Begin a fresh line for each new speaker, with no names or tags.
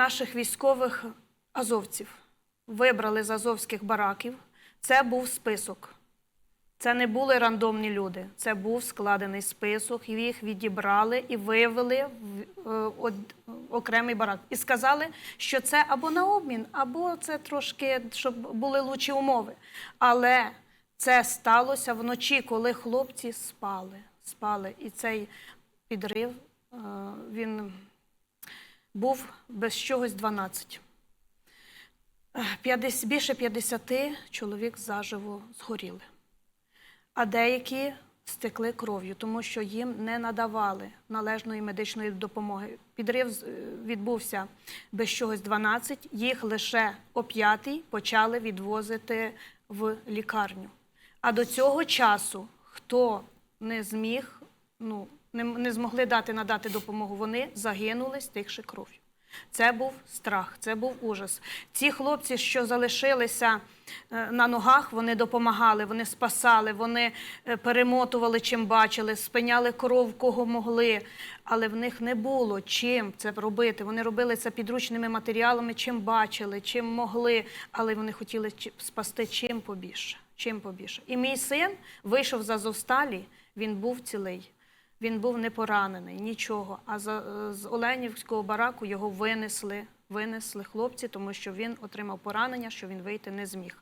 наших військових азовців. Вибрали з азовських бараків. Це був список. Це не були рандомні люди. Це був складений список. Їх відібрали і вивели в е, окремий барак. І сказали, що це або на обмін, або це трошки, щоб були лучші умови. Але це сталося вночі, коли хлопці спали. спали. І цей підрив е, він був без чогось 12. Е, 50, більше 50 чоловік заживо згоріли а деякі стекли кров'ю, тому що їм не надавали належної медичної допомоги. Підрив е, відбувся без чогось 12, їх лише о 5 почали відвозити в лікарню. А до цього часу, хто не зміг, ну, не, не змогли дати надати допомогу, вони загинули, стихши кров'ю. Це був страх, це був ужас. Ці хлопці, що залишилися е, на ногах, вони допомагали, вони спасали, вони е, перемотували, чим бачили, спиняли кров, кого могли. Але в них не було чим це робити. Вони робили це підручними матеріалами, чим бачили, чим могли, але вони хотіли спасти чим побільше. Чим побільше. І мій син вийшов з Азовсталі, він був цілий. Він був не поранений, нічого. А за, з Оленівського бараку його винесли, винесли хлопці, тому що він отримав поранення, що він вийти не зміг.